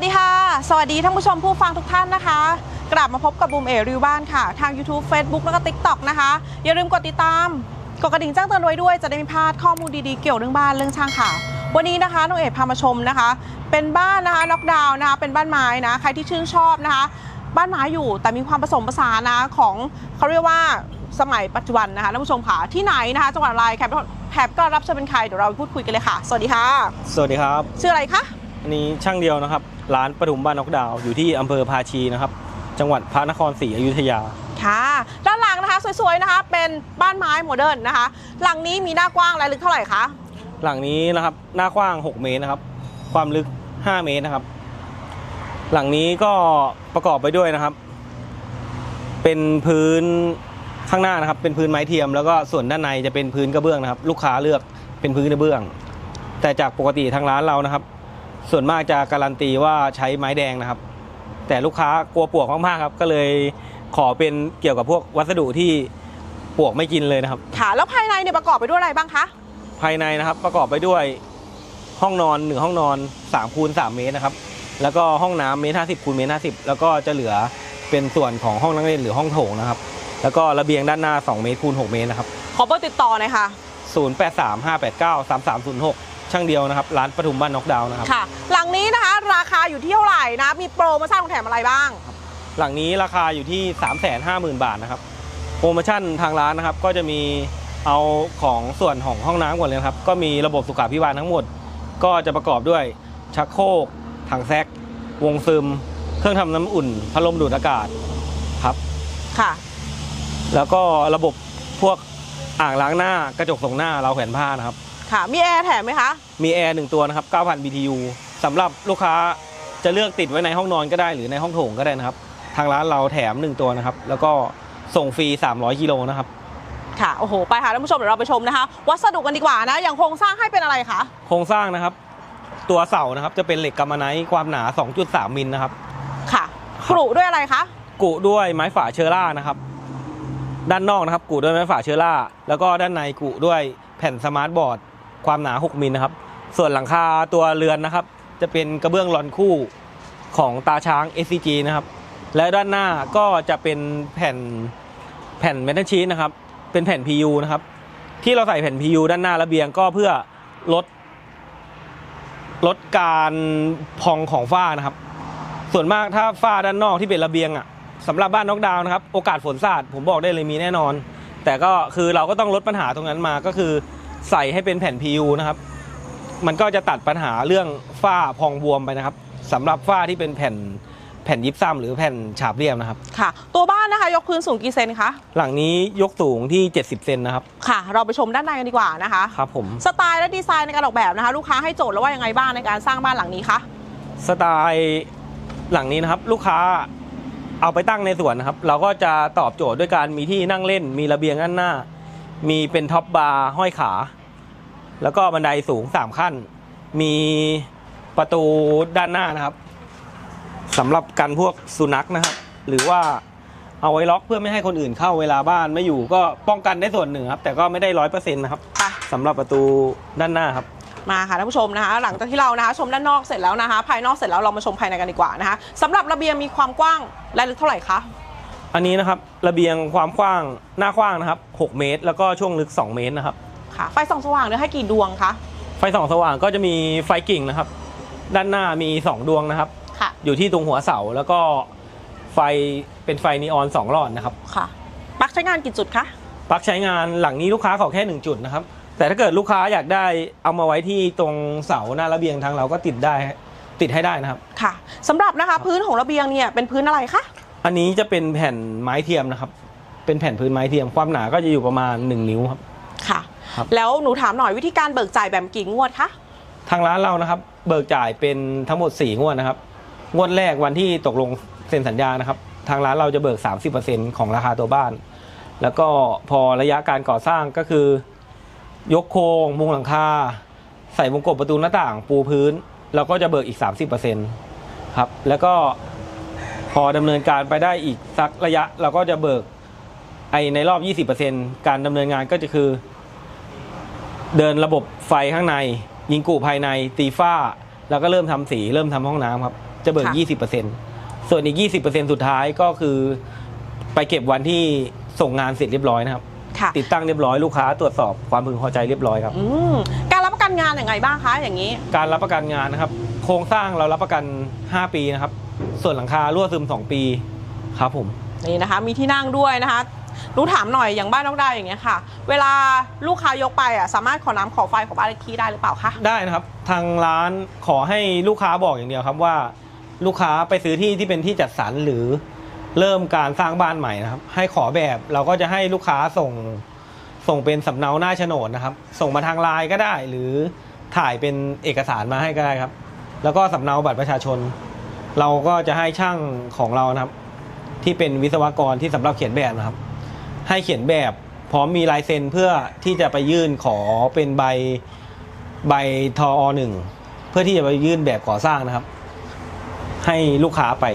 วัสดีค่ะ สวัสดีท่านผู้ชมผู้ฟังทุกท่านนะคะ กลับมาพบกับบูมเอรีวิวบ้านค่ะ ทาง YouTube Facebook แล้วก็ TikTok นะคะ อย่าลืมกดติดตาม กดกระดิ่งแจ้งเตือนไว้ด้วย จะได้ไม่พลาดข้อมูลดีๆ เกี่ยวเรื่องบ้านเรื่องช่างค่ะ วันนี้นะคะน้องเอกพามาชมนะคะ เป็นบ้านนะคะน็อกดาวน์นะคะ เป็นบ้านไม้นะ ใครที่ชื่นชอบนะคะ บ้านไม้อยู่แต่มีความผสมผสานนะของเขาเรียกว่าสมัยปัจจุบันนะคะท่านผู้ชมค่ะ ที่ไหนนะคะจังหวัดอะไรแคปแคปก็รับเชิญเป็นใครเดี๋ยวเราไปพูดคุยกันเลยค่ะ สวัสดีค่ะ สวัสดีครับ ชื่ออะไรคะ อันนี้ช่างเดียวนะครับ ร้านปฐุมบ้านนกดาวอยู่ที่อำเภอภาชีนะครับ จังหวัดพระนครศรีอยุธยาค่ะด้านหลังนะคะสวยๆนะคะ เป็นบ้านไม้โมเดิร์นนะคะ หลังนี้มีหน้ากว้างและลึกเท่าไหร่คะหลังนี้นะครับหน้ากว้าง 6 เมตรนะครับ ความลึก 5 เมตรนะครับ หลังนี้ก็ประกอบไปด้วยนะครับ เป็นพื้นข้างหน้านะครับ เป็นพื้นไม้เทียม แล้วก็ส่วนด้านในจะเป็นพื้นกระเบื้องนะครับ ลูกค้าเลือกเป็นพื้นกระเบื้อง แต่จากปกติทางร้านเรานะครับ ส่วนมากจะการันตีว่าใช้ไม้แดงนะครับ แต่ลูกค้ากลัวปลวกมากๆครับ ก็เลยขอเป็นเกี่ยวกับพวกวัสดุที่ปลวกไม่กินเลยนะครับ ค่ะแล้วภายในเนี่ยประกอบไปด้วยอะไรบ้างคะภายในนะครับประกอบไปด้วยห้องนอนหนึ่งห้องนอน3คูณ3เมตรนะครับ แล้วก็ห้องน้ำเมตรห้าสิบคูณเมตรห้าสิบแล้วก็จะเหลือเป็นส่วนของห้องนั่งเล่นหรือห้องโถงนะครับ แล้วก็ระเบียงด้านหน้า 2 เมตรคูณ6เมตรนะครับขอเบอร์ติดต่อหน่อยค่ะ 0 8 3 5 8 9 3 3 0 6 ช่างเดียวนะครับ ร้านปทุมบ้านน็อกดาวน์นะครับ ค่ะ หลังนี้นะคะ ราคาอยู่ที่เท่าไหร่นะ มีโปรโมชั่นของแถมอะไรบ้าง หลังนี้ราคาอยู่ที่ 3 5 0 0 0 0 บาทนะครับ โปรโมชั่นทางร้านนะครับ ก็จะมีเอาของส่วนของห้องน้ำก่อนเลยนะครับ ก็มีระบบสุขาภิบาลทั้งหมด ก็จะประกอบด้วยชักโครกถังแซก วงซึม เครื่องทำน้ำอุ่น พัดลมดูดอากาศครับ ค่ะ แล้วก็ระบบพวกอ่างล้างหน้ากระจกส่องหน้าเราวแขวนผ้านะครับ ค่ะ มีแอร์แถมไหมคะ มีแอร์หนึ่งตัวนะครับ 9,000 BTU สำหรับลูกค้าจะเลือกติดไว้ในห้องนอนก็ได้หรือในห้องโถงก็ได้นะครับ ทางร้านเราแถม 1 ตัวนะครับ แล้วก็ส่งฟรี 300 กิโลนะครับ ค่ะ โอ้โห ไปค่ะท่านผู้ชมเดี๋ยวเราไปชมนะคะ วัสดุกันดีกว่านะ อย่างโครงสร้างให้เป็นอะไรคะ โครงสร้างนะครับ ตัวเสานะครับจะเป็นเหล็กกัมมันไนท์ความหนา 2.3 มิลนะครับ ค่ะ กรุด้วยอะไรคะกุด้วยไม้ฝาเชอร่านะครับ ด้านนอกนะครับกุด้วยไม้ฝาเชอร่า แล้วก็ด้านในกุด้วยแผ่นสมาร์ทบอร์ด ความหนา 6 มิลนะครับ ส่วนหลังคาตัวเรือนนะครับ จะเป็นกระเบื้องลอนคู่ของตาช้าง SCG นะครับ และด้านหน้าก็จะเป็นแผ่นแผ่นเมทัลชีตนะครับ เป็นแผ่น PU นะครับ ที่เราใส่แผ่น PU ด้านหน้าระเบียงก็เพื่อลด ลดการพองของฝ้านะครับ ส่วนมากถ้าฝ้าด้านนอกที่เป็นระเบียงอะสำหรับบ้านน็อกดาวน์นะครับ โอกาสฝนสาดผมบอกได้เลยมีแน่นอน แต่ก็คือเราก็ต้องลดปัญหาตรงนั้นมาก็คือ ใส่ให้เป็นแผ่น PU นะครับ มันก็จะตัดปัญหาเรื่องฝ้าพองบวมไปนะครับสำหรับฝ้าที่เป็นแผ่นแผ่นยิปซัมหรือแผ่นฉาบเรียบนะครับ ค่ะ ตัวบ้านนะคะ ยกพื้นสูงกี่เซนคะหลังนี้ยกสูงที่ 70 เซนนะครับ ค่ะ เราไปชมด้านในกันดีกว่านะคะครับผมสไตล์และดีไซน์ในการออกแบบนะคะ ลูกค้าให้โจทย์แล้วว่ายังไงบ้างในการสร้างบ้านหลังนี้คะสไตล์หลังนี้นะครับ ลูกค้าเอาไปตั้งในสวนนะครับ เราก็จะตอบโจทย์ด้วยการมีที่นั่งเล่นมีระเบียงด้านหน้า มีเป็นท็อปบาร์ห้อยขา แล้วก็บันไดสูง3ขั้น มีประตูด้านหน้านะครับสำหรับกันพวกสุนัขนะครับ หรือว่าเอาไว้ล็อกเพื่อไม่ให้คนอื่นเข้าเวลาบ้านไม่อยู่ก็ป้องกันได้ส่วนหนึ่งครับ แต่ก็ไม่ได้ร้อยเปอร์เซ็นต์นะครับค่ะสำหรับประตูด้านหน้าครับมาค่ะท่านผู้ชมนะคะหลังจากที่เรานะคะชมด้านนอกเสร็จแล้วนะคะ ภายนอกเสร็จแล้วเรามาชมภายในกันดีกว่านะคะสำหรับระเบียงมีความกว้างและลึกเท่าไหร่คะ อันนี้นะครับระเบียงความกว้างหน้ากว้างนะครับ 6 เมตร แล้วก็ช่วงลึก 2 เมตรนะครับ ค่ะ ไฟส่องสว่างเนี่ยให้กี่ดวงคะไฟส่องสว่างก็จะมีไฟกิ่งนะครับ ด้านหน้ามี 2 ดวงนะครับ ค่ะ อยู่ที่ตรงหัวเสาแล้วก็ไฟเป็นไฟนีออน2หลอดนะครับค่ะปลั๊กใช้งานกี่จุดคะปลั๊กใช้งานหลังนี้ลูกค้าขอแค่ 1 จุดนะครับ แต่ถ้าเกิดลูกค้าอยากได้เอามาไว้ที่ตรงเสาหน้าระเบียงทางเราก็ติดได้ติดให้ได้นะครับ ค่ะสำหรับนะคะพื้นของระเบียงเนี่ยเป็นพื้นอะไรคะ อันนี้จะเป็นแผ่นไม้เทียมนะครับ เป็นแผ่นพื้นไม้เทียม ความหนาก็จะอยู่ประมาณ 1 นิ้วครับ ค่ะ ครับ แล้วหนูถามหน่อยวิธีการเบิกจ่ายแบบกี่งวดคะ ทางร้านเรานะครับ เบิกจ่ายเป็นทั้งหมด 4 งวดนะครับ งวดแรกวันที่ตกลงเซ็นสัญญานะครับ ทางร้านเราจะเบิก 30%ของราคาตัวบ้าน แล้วก็พอระยะการก่อสร้างก็คือ ยกโครงมุงหลังคา ใส่วงกบประตูหน้าต่าง ปูพื้น เราก็จะเบิกอีก 30%ครับ แล้วก็พ อดำเนินการไปได้อีกสักระยะเราก็จะเบิกไอในรอบ 20%การดำเนินงานก็จะคือ เดินระบบไฟข้างใน ยิงกูภายในตีฝ้า แล้วก็เริ่มทำสี เริ่มทำห้องน้ำครับ จะเบิกค่ะ20%ส่วนอีก 20%สุดท้ายก็คือไปเก็บวันที่ส่งงานเสร็จเรียบร้อยนะครับค่ะติดตั้งเรียบร้อยลูกค้าตรวจสอบความพึงพอใจเรียบร้อยครับอืมการรับประกันงานอย่างไงบ้างคะอย่างนี้ การรับประกันงานนะครับ โครงสร้างเรารับประกัน 5 ปีนะครับ ส่วนหลังคารั่วซึม 2 ปีครับผม นี่นะคะ มีที่นั่งด้วยนะคะรู้ถามหน่อยอย่างบ้านน้องดาวอย่างเงี้ยค่ะ เวลาลูกค้ายกไปอะสามารถขอน้ำขอไฟขอบ้านเลขที่ได้หรือเปล่าคะได้นะครับ ทางร้านขอให้ลูกค้าบอกอย่างเดียวครับว่า ลูกค้าไปซื้อที่ที่เป็นที่จัดสรรหรือเริ่มการสร้างบ้านใหม่นะครับ ให้ขอแบบเราก็จะให้ลูกค้าส่งส่งเป็นสำเนาหน้าโฉนดนะครับ ส่งมาทางไลน์ก็ได้ หรือถ่ายเป็นเอกสารมาให้ก็ได้ครับ แล้วก็สำเนาบัตรประชาชน เราก็จะให้ช่างของเรานะครับ ที่เป็นวิศวกรที่สำหรับเขียนแบบนะครับ ให้เขียนแบบพร้อมมีลายเซ็นเพื่อที่จะไปยื่นขอเป็นใบใบทอหนึ่งเพื่อที่จะไปยื่นแบบก่อสร้างนะครับ ให้ลูกค้าไป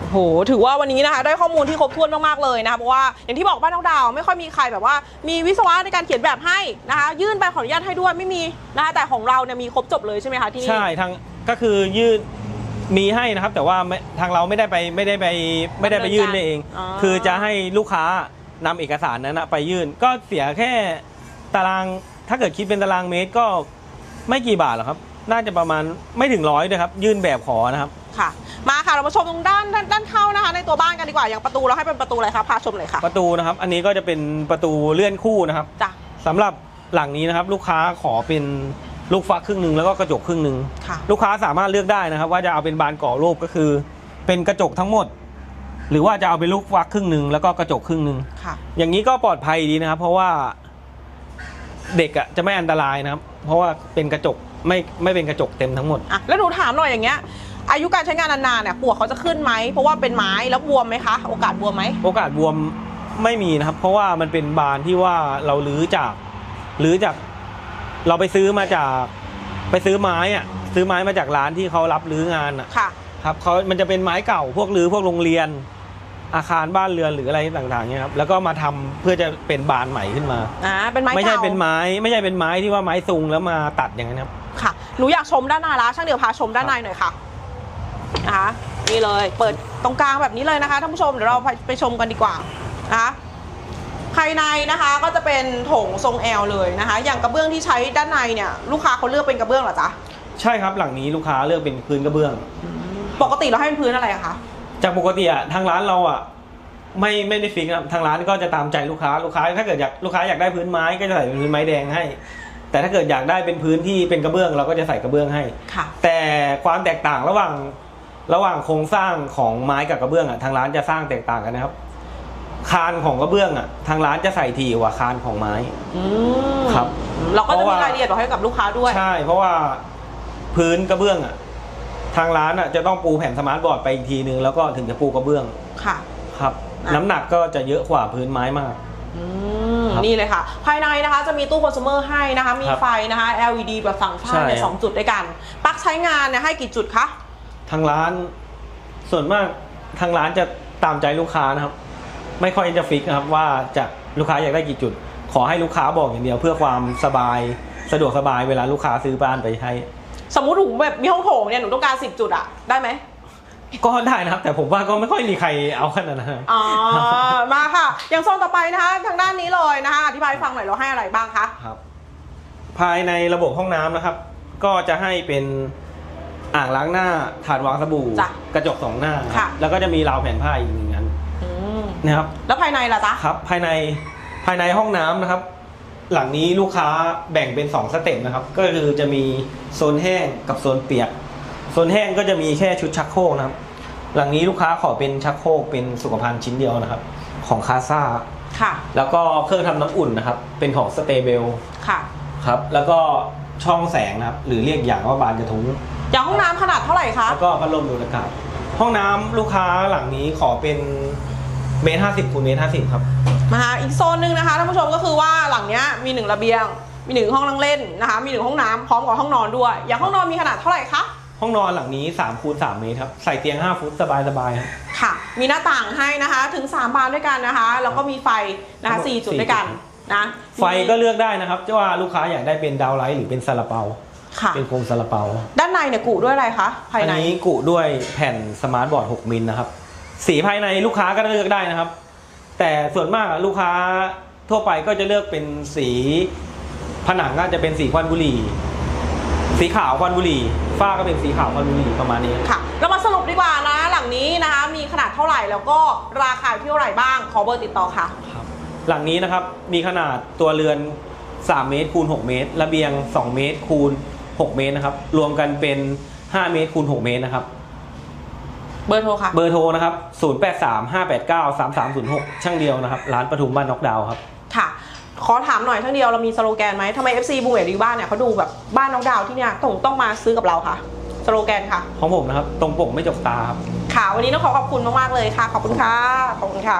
โอ้โหถือว่าวันนี้นะคะได้ข้อมูลที่ครบถ้วนมากๆเลยนะคะเพราะว่าอย่างที่บอกบ้านน้องดาวไม่ค่อยมีใครแบบว่า มีวิศวะในการเขียนแบบให้นะคะ ยื่นใบขออนุญาตให้ด้วยไม่มีนะคะแต่ของเราเนี่ยมีครบจบเลยใช่ไหมคะที่นี่ใช่ทางก็คือยื่น มีให้นะครับ แต่ว่าไม่ทางเราไม่ได้ไปไม่ได้ไปไม่ได้ไปยื่นเอง อ๋อ คือจะให้ลูกค้านำเอกสารนั้นนะไปยื่น ก็เสียแค่ตารางถ้าเกิดคิดเป็นตารางเมตรก็ไม่กี่บาทหรอกครับ น่าจะประมาณไม่ถึงร้อยด้วยครับ ยื่นแบบขอนะครับ ค่ะ มาค่ะเรามาชมตรงด้านด้านด้านเข้านะคะ ในตัวบ้านกันดีกว่าอย่างประตูเราให้เป็นประตูอะไรคะพาชมเลยค่ะประตูนะครับ อันนี้ก็จะเป็นประตูเลื่อนคู่นะครับจ้ะสำหรับหลังนี้นะครับ ลูกค้าขอเป็น ลูกฟักครึ่งหนึ่งแล้วก็กระจกครึ่งหนึ่งค่ะ ลูกค้าสามารถเลือกได้นะครับ ว่าจะเอาเป็นบานก่อรูปก็คือ เป็นกระจกทั้งหมด หรือว่าจะเอาเป็นลูกฟักครึ่งหนึ่งแล้วก็กระจกครึ่งหนึ่งค่ะ อย่างนี้ก็ปลอดภัยดีนะครับ เพราะว่าเด็กอะจะไม่อันตรายนะครับ เพราะว่าเป็นกระจกไม่ไม่เป็นกระจกเต็มทั้งหมด อะ แล้วหนูถามหน่อยอย่างเงี้ย อายุการใช้งานนานๆเนี่ยปลวกเขาจะขึ้นไหม เพราะว่าเป็นไม้แล้วบวมไหมคะ โอกาสบวมไหม โอกาสบวมไม่มีนะครับ เพราะว่ามันเป็นบานที่ว่าเราลื้อจากลื้อจาก เราไปซื้อมาจากไปซื้อไม้อะซื้อไม้มาจากร้านที่เขารับรื้องานอะค่ะ ครับเขามันจะเป็นไม้เก่าพวกรื้อพวกโรงเรียน อาคารบ้านเรือนหรืออะไรต่างๆเนี่ยครับแล้วก็มาทำเพื่อจะเป็นบานใหม่ขึ้นมา อ่า เป็นไม้ไม่ใช่เก่าเป็นไม้ ไม่ใช่เป็นไม้ที่ว่าไม้ซุงแล้วมาตัดอย่างนั้นครับ ค่ะ หนูอยากชมด้านในละช่างเดี๋ยวพาชมด้านในหน่อยค่ะนะคะนี่เลย เปิดตรงกลางแบบนี้เลยนะคะท่านผู้ชม เดี๋ยวเราไปไปชมกันดีกว่านะคะ ภายในนะคะก็จะเป็นโถงทรงแอลเลยนะคะ อย่างกระเบื้องที่ใช้ด้านในเนี่ยลูกค้าเขาเลือกเป็นกระเบื้องเหรอจ๊ะใช่ครับหลังนี้ลูกค้าเลือกเป็นพื้นกระเบื้อง ปกติเราให้เป็นพื้นอะไรอะคะจากปกติอะทางร้านเราอะไม่ไม่ได้ฟิกครับทางร้านก็จะตามใจลูกค้าลูกค้า ถ้าเกิดอยากลูกค้าอยากได้พื้นไม้ก็จะใส่เป็นพื้นไม้แดงให้ แต่ถ้าเกิดอยากได้เป็นพื้นที่เป็นกระเบื้องเราก็จะใส่กระเบื้องให้ ค่ะ แต่ความแตกต่างระหว่างระหว่างโครงสร้างของไม้กับกระเบื้องอะทางร้านจะสร้างแตกต่างกันนะครับ คานของกระเบื้องอะทางร้านจะใส่ทีกว่าคานของไม้ อืมครับเราก็จะเพราะมีว่า รายละเอียดบอกให้กับลูกค้าด้วย ใช่ เพราะว่าพื้นกระเบื้องอะทางร้านอะจะต้องปูแผ่นสมาร์ทบอร์ดไปอีกทีนึงแล้วก็ถึงจะปูกระเบื้องค่ะ ครับ อะ น้ำหนักก็จะเยอะกว่าพื้นไม้มาก อืมครับนี่เลยค่ะ ภายในนะคะจะมีตู้คอน sumer ให้นะคะ มีครับไฟนะคะ LED แบบฝั่งข้างใช่เนี่ยสองจุดด้วยกัน ปลั๊กใช้งานเนี่ยให้กี่จุดคะ ทางร้าน ส่วนมากทางร้านจะตามใจลูกค้านะครับ ไม่ค่อยจะฟิกนะครับว่าจะลูกค้าอยากได้กี่จุด ขอให้ลูกค้าบอกอย่างเดียวเพื่อความสบายสะดวกสบายเวลาลูกค้าซื้อบ้านไปใช้ สมมุติหนูแบบมีห้องโถงเนี่ยหนูต้องการ10จุดอะได้ไหมก็ได้นะครับ แต่ผมว่าก็ไม่ค่อยมีใครเอาขนาดนั้นอ๋อมาค่ะ อย่างโซนต่อไปนะคะทางด้านนี้เลยนะคะอธิบายให้ฟังหน่อยเราให้อะไรบ้างคะครับ ภายในระบบห้องน้ำนะครับ ก็จะให้เป็นอ่างล้างหน้าถาดวางสบู่จ้ะกระจกสองหน้าครับค่ะแล้วก็จะมีราวแผ่นผ้าอีกหนึ่งอั นอืมนะครับแล้วภายในล่ะจ๊ะครับภายในภายในห้องน้ำนะครับ หลังนี้ลูกค้าแบ่งเป็น 2 สเต็ปนะครับ ก็คือจะมีโซนแห้งกับโซนเปียกโซนแห้งก็จะมีแค่ชุดชักโครกนะครับ หลังนี้ลูกค้าขอเป็นชักโครกเป็นสุขภัณฑ์ชิ้นเดียวนะครับ ของคาซ่าค่ะ แล้วก็เครื่องทำน้ำอุ่นนะครับ เป็นของสเตเบลค่ะครับ แล้วก็ช่องแสงนะครับ หรือเรียกอย่างว่าบานกระทุ้งอย่างห้องน้ำขนาดเท่าไหร่คะแล้วก็พัดลมดูดอากาศห้องน้ำลูกค้าหลังนี้ขอเป็น เมตรห้าสิบคูณเมตรห้าสิบครับมาอีกโซนหนึ่งนะคะท่านผู้ชมก็คือว่าหลังเนี้ยมีหนึ่งระเบียง มีหนึ่งห้องนั่งเล่นนะคะ มีหนึ่งห้องน้ำพร้อมกับห้องนอนด้วย อย่างห้องนอนมีขนาดเท่าไหร่คะ ห้องนอนหลังนี้3คูณ3เมตรครับ ใส่เตียง5ฟุตสบายสบายๆครับ ค่ะ มีหน้าต่างให้นะคะถึง 3 บานด้วยกันนะคะ แล้วก็มีไฟนะคะทั้งหมด4จุดสี่ด้วยกันจุดนะไฟก็เลือกได้นะครับจะว่าลูกค้าอยากได้เป็นดาวไลท์หรือเป็นซาลาเปา ค่ะ เป็นโครงซาลาเปา ด้านในเนี่ยกุด้วยอะไรคะ ภายอันใน นี้กุด้วยแผ่นสมาร์ทบอร์ด 6 มิลนะครับ สีภายในลูกค้าก็เลือกได้นะครับ แต่ส่วนมากอะลูกค้าทั่วไปก็จะเลือกเป็นสีผนังก็จะเป็นสีควันบุหรี่ สีขาวควันบุหรี่ ฝ้าก็เป็นสีขาวควันบุหรี่ประมาณนี้ ค่ะ เรามาสรุปดีกว่านะ หลังนี้นะคะ มีขนาดเท่าไหร่แล้วก็ราคาอยู่ที่เท่าไหร่บ้าง ขอเบอร์ติดต่อค่ะครับหลังนี้นะครับมีขนาดตัวเรือน 3 เมตรคูณ 6 เมตร ระเบียง 2 เมตรคูณ 6 เมตรนะครับ รวมกันเป็น 5 เมตรคูณ 6 เมตรนะครับ เบอร์โทรค่ะ เบอร์โทรนะครับ 0835893306 ช่างเดียวนะครับ ร้านปทุมบ้านน็อกดาวน์ครับ ค่ะ ขอถามหน่อยทั้งเดียวเรามีสโลแกนไหมทำไม FC บูเอรีบ้านเนี่ยเขาดูแบบบ้านน้องดาวที่เนี่ยต้องต้องมาซื้อกับเราค่ะ สโลแกนค่ะ ของผมนะครับ ตรงปกไม่จกตาครับ ค่ะ วันนี้ต้องขอขอบคุณมากๆเลยค่ะ ขอบคุณค่ะ ขอบคุณค่ะ